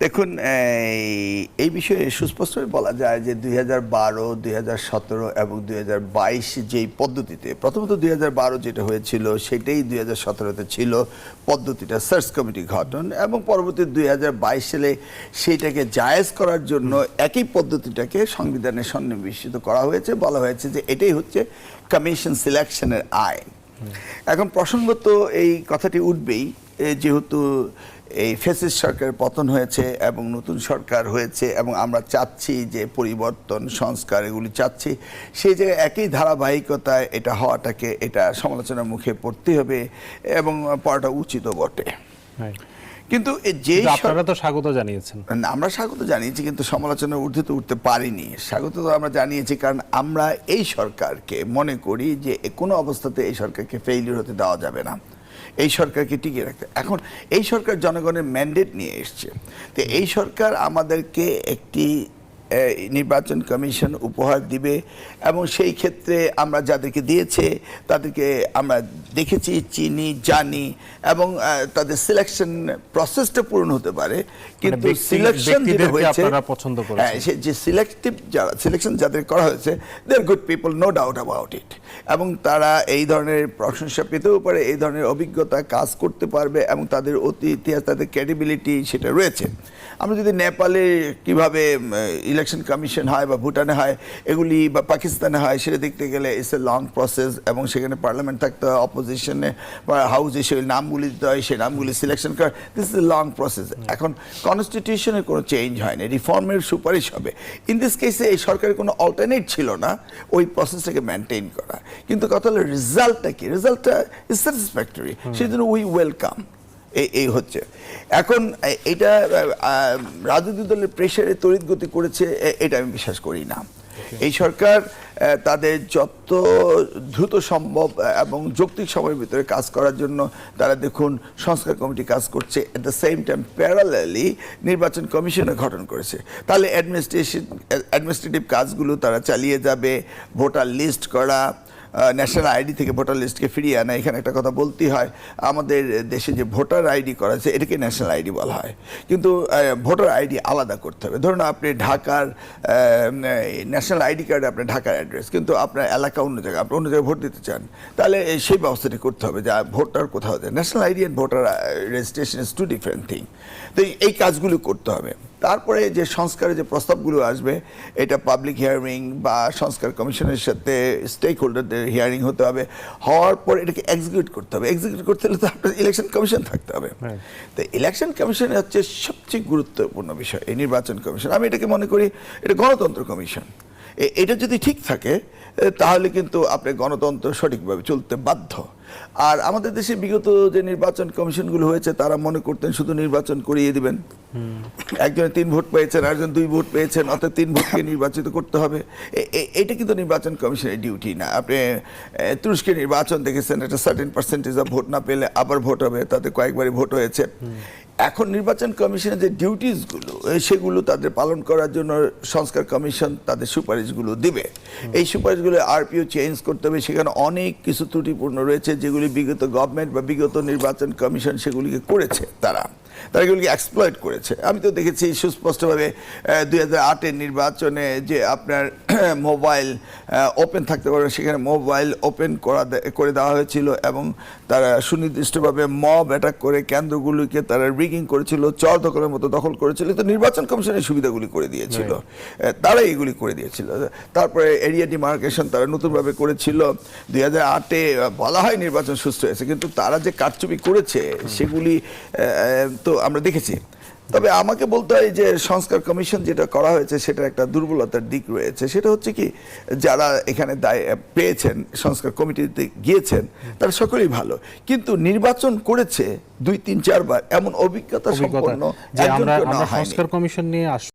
দেখুন এই বিষয়ে সুস্পষ্টভাবে বলা যায় যে দুই হাজার বারো দুই হাজার সতেরো এবং দুই হাজার বাইশ যেই পদ্ধতিতে প্রথমত দুই হাজার বারো যেটা হয়েছিল সেটাই দুই হাজার সতেরোতে ছিল পদ্ধতিটা সার্চ কমিটি গঠন এবং পরবর্তী দুই হাজার বাইশ সালে সেইটাকে জায়েজ করার জন্য একই পদ্ধতিটাকে সংবিধানে সন্নিবেশিত করা হয়েছে। বলা হয়েছে যে এটাই হচ্ছে কমিশন সিলেকশনের আইন এখন প্রসঙ্গত এই কথাটি উঠবেই যেহেতু এই ফেসিস সরকারের পতন হয়েছে এবং নতুন সরকার হয়েছে এবং আমরা চাচ্ছি যে পরিবর্তন সংস্কার এগুলি চাচ্ছি সেই জায়গায় একই ধারাবাহিকতায় এটা হওয়াটাকে এটা সমালোচনার মুখে পড়তে হবে এবং পড়াটা উচিত বটে. কিন্তু যেই আপনারা তো স্বাগত জানিয়েছেন। না, আমরা স্বাগত জানিয়েছি কিন্তু সমালোচনার ঊর্ধ্বে তো উঠতে পারিনি। স্বাগত তো আমরা জানিয়েছি কারণ আমরা এই সরকারকে মনে করি যে কোনো অবস্থাতে এই সরকারকে ফেইলিউর হতে দেওয়া যাবে না। এই সরকারকে টিকিয়ে রাখতে। এখন এই সরকার জনগণের ম্যান্ডেট নিয়ে এসছে। তো এই সরকার আমাদেরকে একটি নির্বাচন কমিশন উপহার দিবে এবং সেই ক্ষেত্রে আমরা যাদেরকে দিয়েছে তাদেরকে আমরা দেখেছি চিনি জানি এবং তাদের সিলেকশন প্রসেসটা পূরণ হতে পারে। কিন্তু মানে সিলেকশন যেটা হয়েছে পছন্দ। হ্যাঁ, যে সিলেক্টিভ যারা সিলেকশন যাদের করা হয়েছে they are good people no doubt about it এবং তারা এই ধরনের প্রশংসা পেতেও পারে এই ধরনের অভিজ্ঞতা কাজ করতে পারবে এবং তাদের অতি ইতিহাস তাদের ক্রেডিবিলিটি সেটা রয়েছে। আমরা যদি নেপালে কীভাবে ইলেকশন কমিশন হয় বা ভুটানে হয় এগুলি বা পাকিস্তানে হয় সেটা দেখতে গেলে ইটস এ লং প্রসেস এবং সেখানে পার্লামেন্ট থাকতে হয় অপোজিশনে বা হাউসে সেই নামগুলি দিতে হয় সেই নামগুলি সিলেকশন করা this is a long process এখন কনস্টিটিউশনের কোনো চেঞ্জ হয়নি রিফর্মের সুপারিশ হবে। ইন দিস কেসে এই সরকারের কোনো অল্টারনেট ছিল না ওই প্রসেসটাকে মেনটেন করা। কিন্তু কথা হলো রেজাল্টটা কি? রেজাল্টটা ইজ স্যাটিসফ্যাক্টরি সেই জন্য উই ওয়েলকাম এই এই হচ্ছে। এখন এটা রাজনৈতিক দলের প্রেশারে তড়িৎ গতি করেছে এটা আমি বিশ্বাস করি না। এই সরকার তাদের যত দ্রুত সম্ভব এবং যৌক্তিক সময়ের ভিতরে কাজ করার জন্য তারা দেখুন সংস্কার কমিটি কাজ করছে at the same time parallelly নির্বাচন কমিশনের গঠন করেছে। তাহলে অ্যাডমিনিস্ট্রেশন অ্যাডমিনিস্ট্রেটিভ কাজগুলো তারা চালিয়ে যাবে ভোটার লিস্ট করা ন্যাশনাল আইডি থেকে ভোটার লিস্টকে ফিরিয়ে আনা এখানে একটা কথা বলতেই হয়, আমাদের দেশে যে ভোটার আইডি করা আছে, এটাকে ন্যাশনাল আইডি বলা হয়। কিন্তু ভোটার আইডি আলাদা করতে হবে। ধরুন আপনি ঢাকার ন্যাশনাল আইডি কার্ডে আপনার ঢাকার অ্যাড্রেস কিন্তু আপনার এলাকা অন্য জায়গায়, আপনি অন্য জায়গায় ভোট দিতে চান, তাহলে সেই ব্যবস্থাটি করতে হবে যা ভোটার কোথাও যায়। National ID and voter registration is two different thing তো এই- এই কাজগুলো করতে হবে। তারপরে যে সংস্কারের যে প্রস্তাবগুলো আসবে এটা পাবলিক হিয়ারিং বা সংস্কার কমিশনের সাথে স্টেক হোল্ডারদের হিয়ারিং হতে হবে। হওয়ার পর এটাকে এক্সিকিউট করতে হবে। এক্সিকিউট করতে হলে তো আপনার ইলেকশন কমিশন থাকতে হবে. তো ইলেকশন কমিশন হচ্ছে সবচেয়ে গুরুত্বপূর্ণ বিষয় এই নির্বাচন কমিশন আমি এটাকে মনে করি এটা গণতন্ত্র কমিশন এ- এটা যদি ঠিক থাকে তাহলে কিন্তু আপনি গণতন্ত্র সঠিকভাবে চলতে বাধ্য। আর আমাদের দেশে বিগত যে নির্বাচন কমিশনগুলো হয়েছে তারা মনে করতেন শুধু নির্বাচন করিয়ে দিবেন। একজনে তিন ভোট পেয়েছেন একজন দুই ভোট পেয়েছেন অর্থাৎ তিন ভোটকে নির্বাচিত করতে হবে। এটা কিন্তু নির্বাচন কমিশনের ডিউটি না। আপনি এ, তুরস্কের নির্বাচন দেখেছেন একটা সার্টেন পার্সেন্টেজ অফ ভোট না পেলে আবার ভোট হবে তাতে কয়েকবারই ভোট হয়েছে। এখন নির্বাচন কমিশনের যে ডিউটিসগুলো সেগুলো তাদের পালন করার জন্য সংস্কার কমিশন তাদের সুপারিশগুলো দিবে। এই সুপারিশগুলো আরপিও চেঞ্জ করতে হবে সেখানে অনেক কিছু ত্রুটিপূর্ণ রয়েছে যেগুলি বিগত গভর্নমেন্ট বা বিগত নির্বাচন কমিশন সেগুলিকে করেছে তারা। তারা এগুলিকে এক্সপ্লয়েট করেছে। আমি তো দেখেছি সুস্পষ্টভাবে দুই হাজার আটের নির্বাচনে যে আপনার মোবাইল ওপেন থাকতে পারবে সেখানে মোবাইল ওপেন করা করে দেওয়া হয়েছিল এবং তারা সুনির্দিষ্টভাবে মব অ্যাটাক করে কেন্দ্রগুলিকে তারা রিগিং করেছিল চর দখলের মতো দখল করেছিল। তো নির্বাচন কমিশনের সুবিধাগুলি করে দিয়েছিল। তারা এগুলি করে দিয়েছিল। তারপরে এরিয়া ডিমার্কেশন তারা নতুনভাবে করেছিল। দুই হাজার আটে বলা হয় নির্বাচন সুস্থ হয়েছে কিন্তু তারা যে কারচুপি করেছে সেগুলি তো আমরা দেখেছি। তবে আমাকে বলতে হয় যে সংস্কার কমিশন যেটা করা হয়েছে সেটা একটা দুর্বলতার দিক রয়েছে। সেটা হচ্ছে কি যারা এখানে দায় পেয়েছেন সংস্কার কমিটিতে গিয়েছেন তারা সকলেই ভালো। কিন্তু নির্বাচন করেছে দুই তিন চারবার এমন অভিজ্ঞতা সম্পন্ন যে আমরা আমরা সংস্কার কমিশন নিয়ে আস